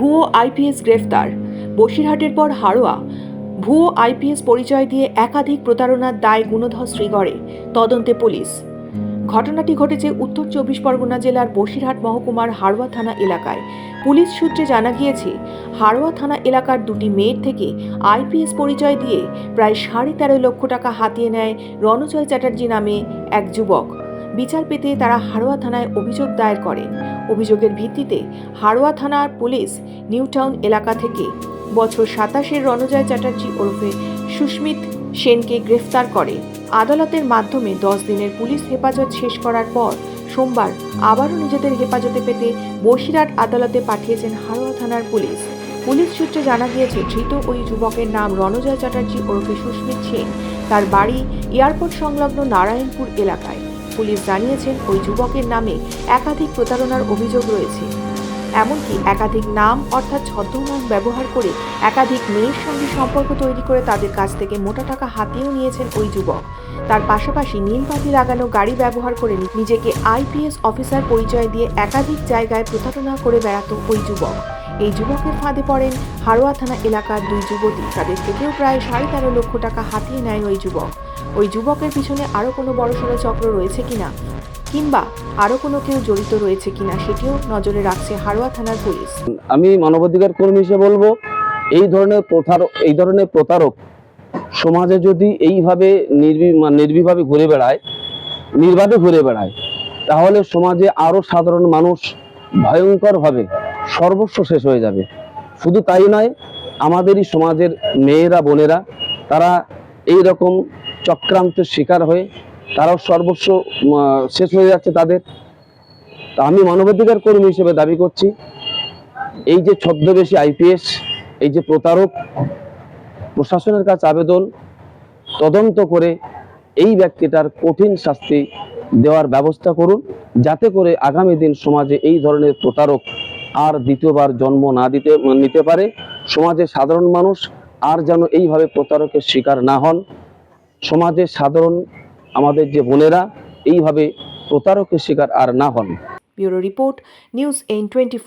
ভুয়ো আইপিএস গ্রেফতার। বসিরহাটের পর হাড়োয়া ভুয়ো আইপিএস পরিচয় দিয়ে একাধিক প্রতারণার দায় গুণধর শ্রীগড়ে, তদন্তে পুলিশ। ঘটনাটি ঘটেছে উত্তর চব্বিশ পরগনা জেলার বসিরহাট মহকুমার হাড়োয়া থানা এলাকায়। পুলিশ সূত্রে জানা গিয়েছে হাড়োয়া থানা এলাকার দুটি মেয়ের থেকে আইপিএস পরিচয় দিয়ে প্রায় সাড়ে তেরো লক্ষ টাকা হাতিয়ে নেয় রণজয় চ্যাটার্জি নামে এক যুবক। বিচার পেতে তারা হাড়োয়া থানায় অভিযোগ দায়ের করে। অভিযোগের ভিত্তিতে হাড়োয়া থানার পুলিশ নিউটাউন এলাকা থেকে বছর সাতাশের রণজয় চ্যাটার্জি ওরফে সুস্মিত সেনকে গ্রেফতার করে। আদালতের মাধ্যমে দশ দিনের পুলিশ হেফাজত শেষ করার পর সোমবার আবারও নিজেদের হেফাজতে পেতে বসিরহাট আদালতে পাঠিয়েছেন হাড়োয়া থানার পুলিশ। পুলিশ সূত্রে জানা গিয়েছে, ধৃত ওই যুবকের নাম রণজয় চ্যাটার্জি ওরফে সুস্মিত সেন। তার বাড়ি এয়ারপোর্ট সংলগ্ন নারায়ণপুর এলাকায়। পুলিশ জানিয়েছেন ওই যুবকের নামে একাধিক প্রতারণার অভিযোগ রয়েছে। এমনকি একাধিক নাম অর্থাৎ ছদ্মনাম ব্যবহার করে একাধিক মেয়ের সঙ্গে সম্পর্ক তৈরি করে তাদের কাছ থেকে মোটা টাকা হাতিয়েও নিয়েছেন ওই যুবক। তার পাশাপাশি নীলবাতি লাগানো গাড়ি ব্যবহার করে নিজেকে আইপিএস অফিসার পরিচয় দিয়ে একাধিক জায়গায় প্রতারণা করে বেড়াতো ওই যুবক। এই যুবকের ফাঁদে পড়েন হাড়োয়া থানা এলাকার দুই যুবতী। তাদের থেকেও প্রায় সাড়ে তেরো লক্ষ টাকা হাতিয়ে নেয় ওই যুবক। ওই যুবকের পিছনে আরও কোনো বড়সড় চক্র রয়েছে কিনা? কিংবা আরও কোনো কেউ জড়িত রয়েছে কিনা সেটিও নজরে রাখছে হাড়োয়া থানার পুলিশ। আমি মানবাধিকার কর্মী হিসেবে বলব, এই ধরনের প্রতারক এই ধরনের প্রতারক সমাজে যদি এইভাবে নির্বি নির্বিভাবে ঘুরে বেড়ায়, নির্বাধে ঘুরে বেড়ায়, তাহলে সমাজে আরও সাধারণ মানুষ ভয়ঙ্করভাবে সর্বস্ব শেষ হয়ে যাবে। শুধু তাই নয়, আমাদেরই সমাজের মেয়েরা, বোনেরা, তারা এই রকম চক্রান্তের শিকার হয়ে তারাও সর্বস্ব শেষ হয়ে যাচ্ছে তাদের। তা আমি মানবাধিকার কর্মী হিসেবে দাবি করছি, এই যে ছদ্মবেশী আইপিএস, এই যে প্রতারক, প্রশাসনের কাছে আবেদন, তদন্ত করে এই ব্যক্তিটার কঠিন শাস্তি দেওয়ার ব্যবস্থা করুন, যাতে করে আগামী দিন সমাজে এই ধরনের প্রতারক আর দ্বিতীয়বার জন্ম না দিতে, নিতে পারে। সমাজের সাধারণ মানুষ আর যেন এইভাবে প্রতারকের শিকার না হন। সমাজের সাধারণ আমাদের যে বোনেরা, এইভাবে প্রতারকের শিকার আর না হন। Bureau report, news N twenty